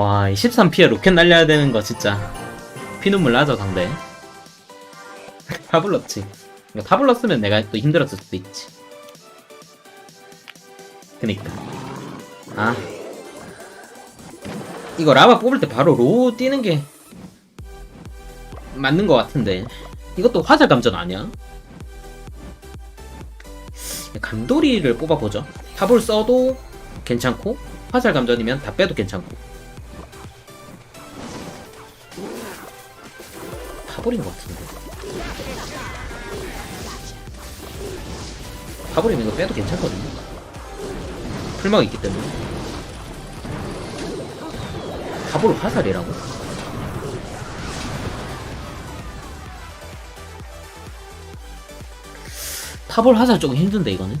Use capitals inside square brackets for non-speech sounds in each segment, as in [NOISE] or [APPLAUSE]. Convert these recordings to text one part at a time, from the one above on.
와, 이 13피에 로켓 날려야 되는 거 진짜 피눈물 나죠, 상대. [LAUGHS] 타블렀지. 타블렀으면 내가 또 힘들었을 수도 있지. 그니까. 아. 이거 라바 뽑을 때 바로 로우 뛰는 게 맞는 것 같은데. 이것도 화살 감전 아니야? 감도리를 뽑아보죠. 탑을 써도 괜찮고, 화살 감전이면 다 빼도 괜찮고. 타버린 것 같은데. 타버리면 이거 빼도 괜찮거든요. 풀막 있기 때문에. 타보를 화살이라고? 타볼 화살 조금 힘든데 이거는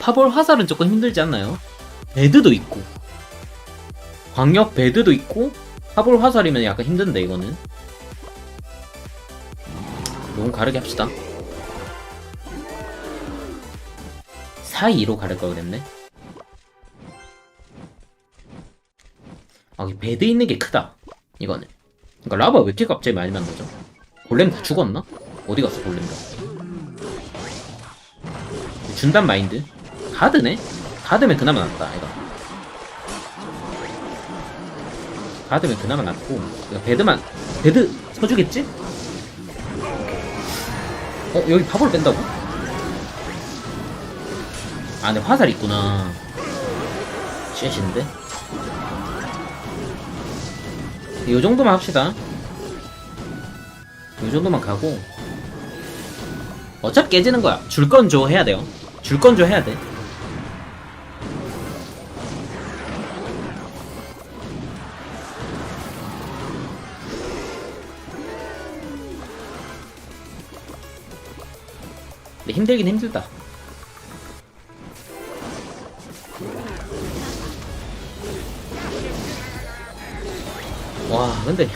파볼 화살은 조금 힘들지 않나요? 배드도 있고 광역 배드도 있고 파볼 화살이면 약간 힘든데 이거는 너무 가르게 합시다 4-2로 가를 걸 그랬네 아, 이 배드 있는 게 크다. 이거는. 그러니까 라바 왜 이렇게 갑자기 많이 만나죠? 골렘 다 죽었나? 어디 갔어 골렘 다? 준단 마인드. 가드네? 가드면 그나마 낫다 이거. 가드면 그나마 낫고 이거 배드만 배드 서주겠지? 어 여기 파볼 뺀다고? 아 근데 화살 있구나. 쉣인데? 이 정도만 합시다. 이 정도만 가고 어차피 깨지는 거야. 줄 건 줘 해야 돼요. 줄 건 줘 해야 돼. 힘들긴 힘들다. 와 근데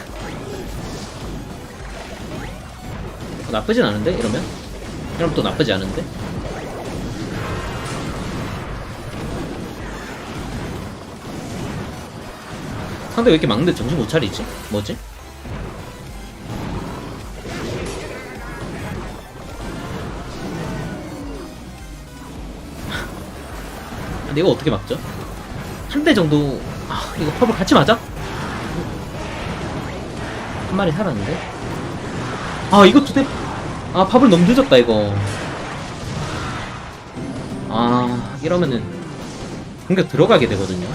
어, 나쁘진 않은데 이러면? 이러면 또 나쁘지 않은데? 상대 왜 이렇게 막는데 정신 못 차리지? 뭐지? 근데 이거 어떻게 막죠? 한 대 정도 아 이거 팝을 같이 맞아? 한 마리 살았는데? 아, 이거 두 대. 아, 팝을 너무 늦었다, 이거. 아, 이러면은. 공격 들어가게 되거든요.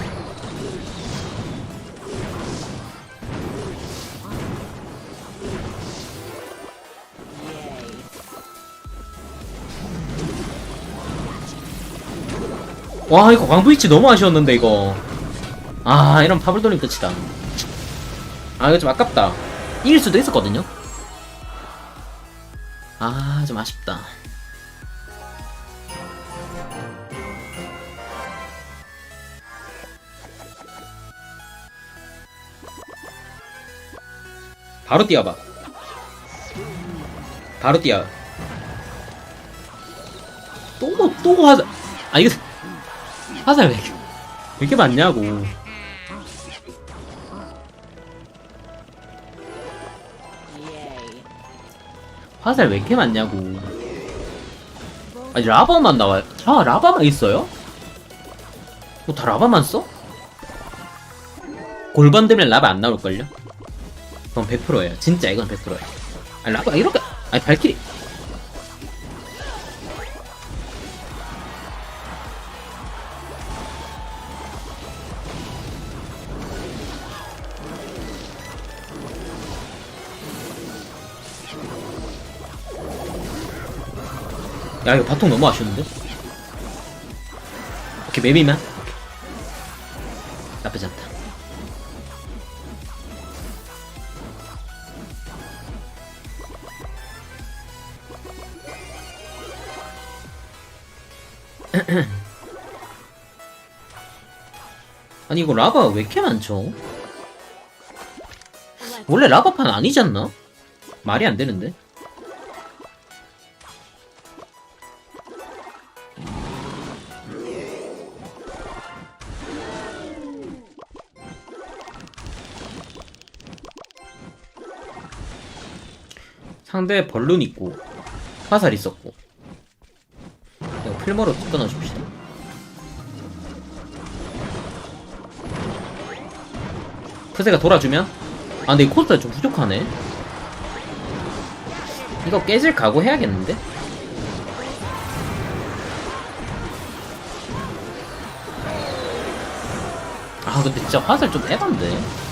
와, 이거 광부 위치 너무 아쉬웠는데, 이거. 아, 이런 팝을 돌리면 끝이다. 아, 이거 좀 아깝다. 이길 수도 있었거든요. 아, 좀 아쉽다. 바로 뛰어봐. 바로 뛰어. 또, 뭐, 또 화살. 아, 이거. 화살 왜 이렇게, 많냐고. 화살 왜 이렇게 많냐고. 아니 라바만 나와요. 아 라바만 있어요? 뭐 다 라바만 써? 골반 되면 라바 안 나올걸요? 그건 100%예요. 진짜 이건 100%예요. 아니 라바 이렇게 아니 발키리 야 이거 바통 너무 아쉬운데? 오케이 맵이면 나쁘지 않다 [CLEARS THROAT] 아니 이거 라바 왜 이렇게 많죠? 원래 라바판 아니지 않나? 말이 안 되는데 상대 벌룬 있고 화살 있었고. 이거 필모로 끊어줍시다. 크세가 돌아주면? 아 근데 이 코스가 좀 부족하네. 이거 깨질 각오 해야겠는데? 아 근데 진짜 화살 좀 에반데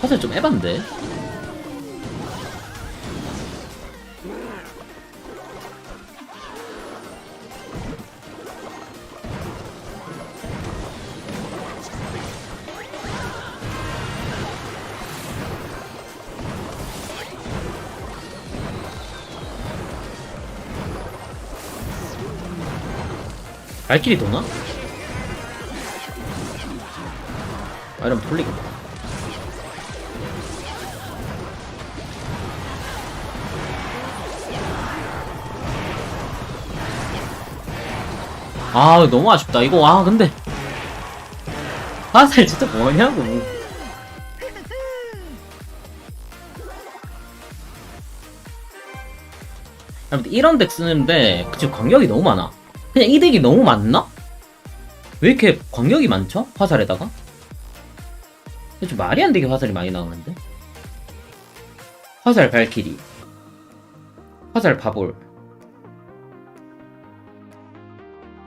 화살 좀 에반데 발길이 도나? 아 이러면 돌리겠다 아 너무 아쉽다 이거 아 근데 화살 진짜 뭐냐고 아무튼 이런 덱 쓰는데 지금 광역이 너무 많아 그냥 이 덱이 너무 많나? 왜 이렇게 광역이 많죠? 화살에다가? 좀 말이 안 되게 화살이 많이 나오는데? 화살 발키리 화살 바볼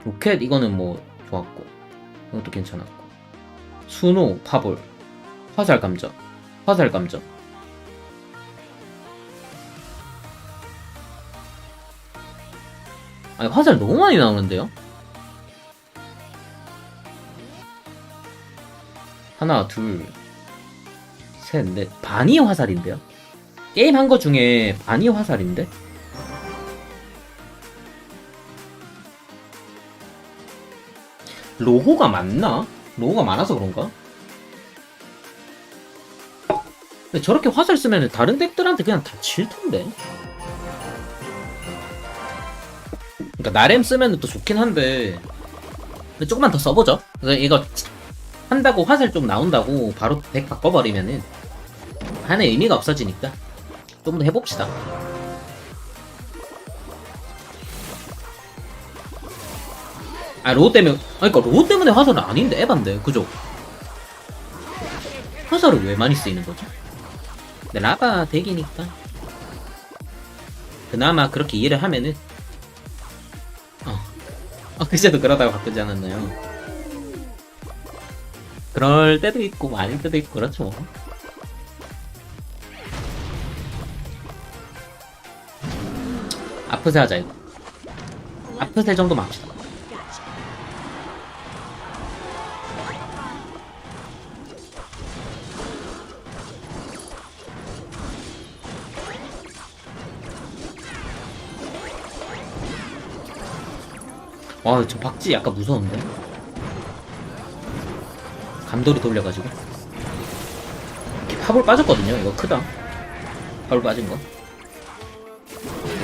로켓 이거는 뭐 좋았고 이것도 괜찮았고 수노 파볼 화살 감정 화살 감정 아니 화살 너무 많이 나오는데요? 하나 둘셋넷 반이 화살인데요? 게임 한 거 중에 반이 화살인데? 로호가 많나? 로호가 많아서 그런가? 저렇게 화살 쓰면 다른 덱들한테 그냥 다 질 텐데. 그러니까 나렘 쓰면 또 좋긴 한데 조금만 더 써보죠. 이거 한다고 화살 좀 나온다고 바로 덱 바꿔버리면은 하는 의미가 없어지니까 좀 더 해봅시다. 아 로우 때문에 아니 그니까 로우 때문에 화살은 아닌데 에반데 그죠? 화살은 왜 많이 쓰이는 거죠? 근데 라바 덱이니까 그나마 그렇게 이해를 하면은 어, 어 그제도 그러다가 바꾸지 않았나요? 그럴 때도 있고 아닐 때도 있고 그렇죠 뭐. 아프세 하자 이거 아프세 정도 맙시다 와, 저 박지 약간 무서운데? 감돌이 돌려가지고. 이렇게 파볼 빠졌거든요. 이거 크다. 파볼 빠진 거.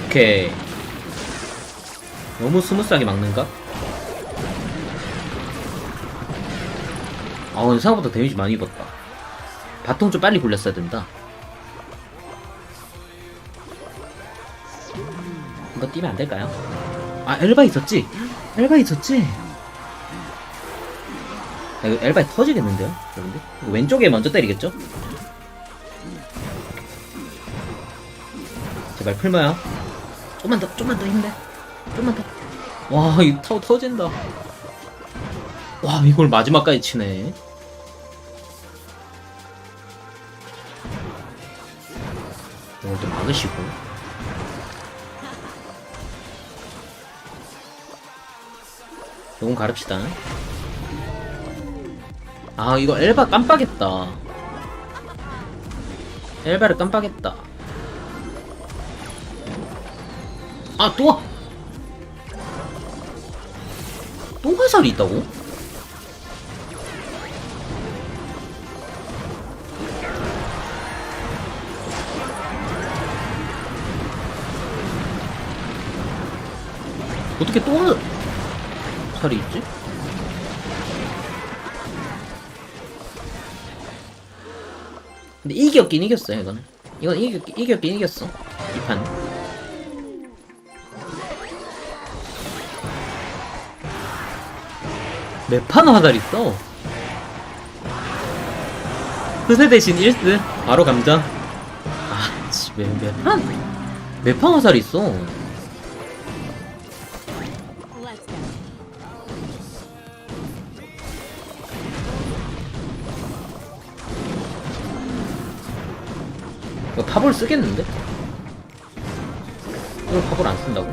오케이. 너무 스무스하게 막는가? 아, 근데 생각보다 데미지 많이 입었다. 바통 좀 빨리 굴렸어야 된다. 이거 뛰면 안 될까요? 아, 엘바 있었지? 엘바 있었지? 야, 이거 엘바 터지겠는데요? 여러분들? 이거 왼쪽에 먼저 때리겠죠? 제발 풀마야. 좀만 더, 좀만 더 힘내. 좀만 더. 와, 이 타워 터진다. 와, 이걸 마지막까지 치네. 이걸 또 막으시고. 요건 가릅시다. 아, 이거 엘바 깜빡했다. 엘바를 깜빡했다. 아, 또! 또 화살이 있다고? 어떻게 또 털이 있지? 근데 이겼긴 이겼어 이거는. 이건 이겼, 이겼긴 이겼어 이판 매판 화살 있어. 스세 대신 1스 바로 감자 아 씨, 매, 매판? 매판 화살 있어. 파볼 쓰겠는데? 이거 파볼 안 쓴다고?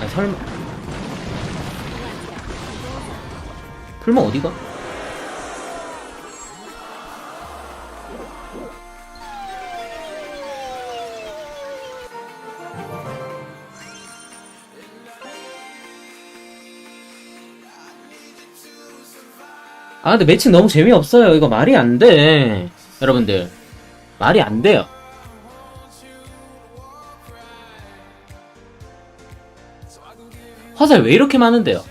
아 설마 풀마 어디가? 아 근데 매칭 너무 재미없어요. 이거 말이 안 돼. 여러분들. 말이 안 돼요. 화살 왜 이렇게 많은데요?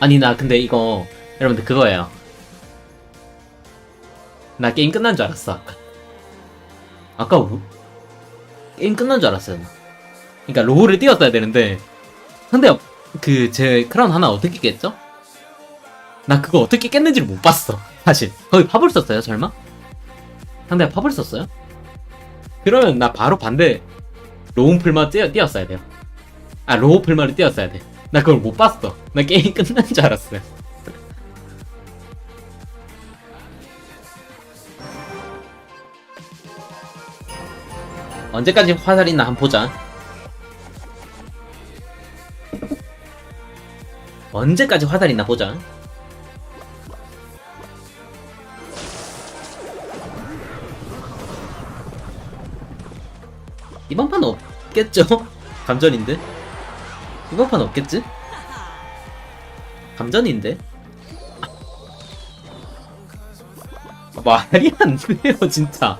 아니 나 근데 이거 여러분들 그거예요. 나 게임 끝난 줄 알았어 아까. 뭐- 게임 끝난 줄 알았어요 나. 그러니까 로우를 띄웠어야 되는데 근데 그 제 크라운 하나 어떻게 깼죠? 나 그거 어떻게 깼는지를 못 봤어 사실 거기 팝을 썼어요 설마? 상대가 팝을 썼어요? 그러면 나 바로 반대 로운 풀마 띄, 띄었어야 돼요 아 로우 풀마를 띄었어야 돼 나 그걸 못 봤어 나 게임 [LAUGHS] 끝난 줄 알았어요 언제까지 화살 있나 한번 보자 언제까지 화살 있나 보자. 이번 판 없겠죠? [LAUGHS] 감전인데? 이번 판 없겠지? 감전인데? 아, 말이 안 돼요, 진짜.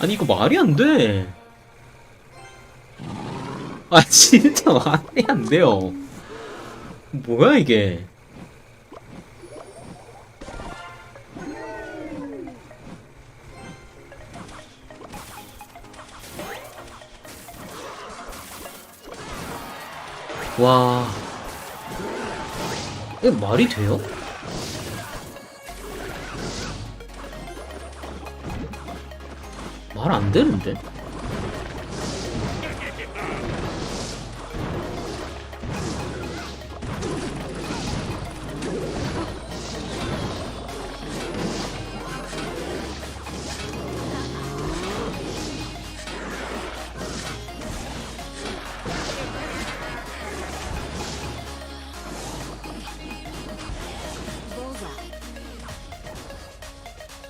아니, 이거 말이 안 돼. 아, 진짜 말이 안 돼요. 뭐야 이게? 와, 이게 말이 돼요? 말 안 되는데?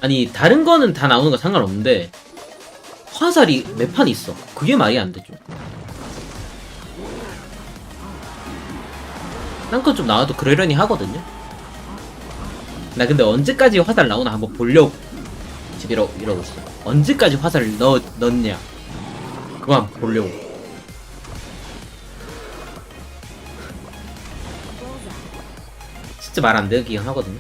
아니 다른 거는 다 나오는 거 상관없는데 화살이 몇 판 있어. 그게 말이 안 되죠. 딴건 좀 나와도 그러려니 하거든요. 나 근데 언제까지 화살 나오나 한번 보려고 지금 이러, 이러고 있어. 언제까지 화살을 넣, 넣냐. 그거 한번 보려고. 진짜 말 안 되긴 하거든요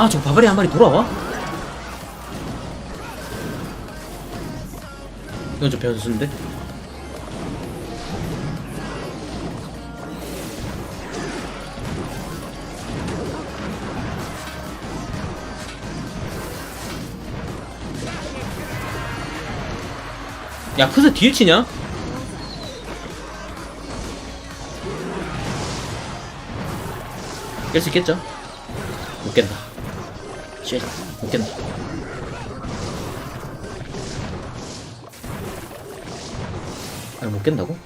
아, 저 바바리 한 마리 돌아와? 이건 좀 변수인데? 야, 크스 뒤에 치냐? 깰 수 있겠죠? 못 깬다. 쉣, 못 깬다. 아니, 못 깬다고?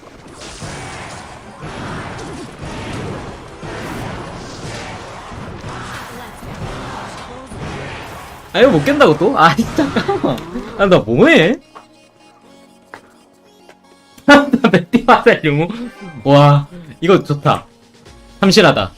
아, 이거 못 깬다고 또? 아이, [LAUGHS] 잠깐만. 아, 나 뭐해? 메띠 화살 용어 와 이거 좋다 참신하다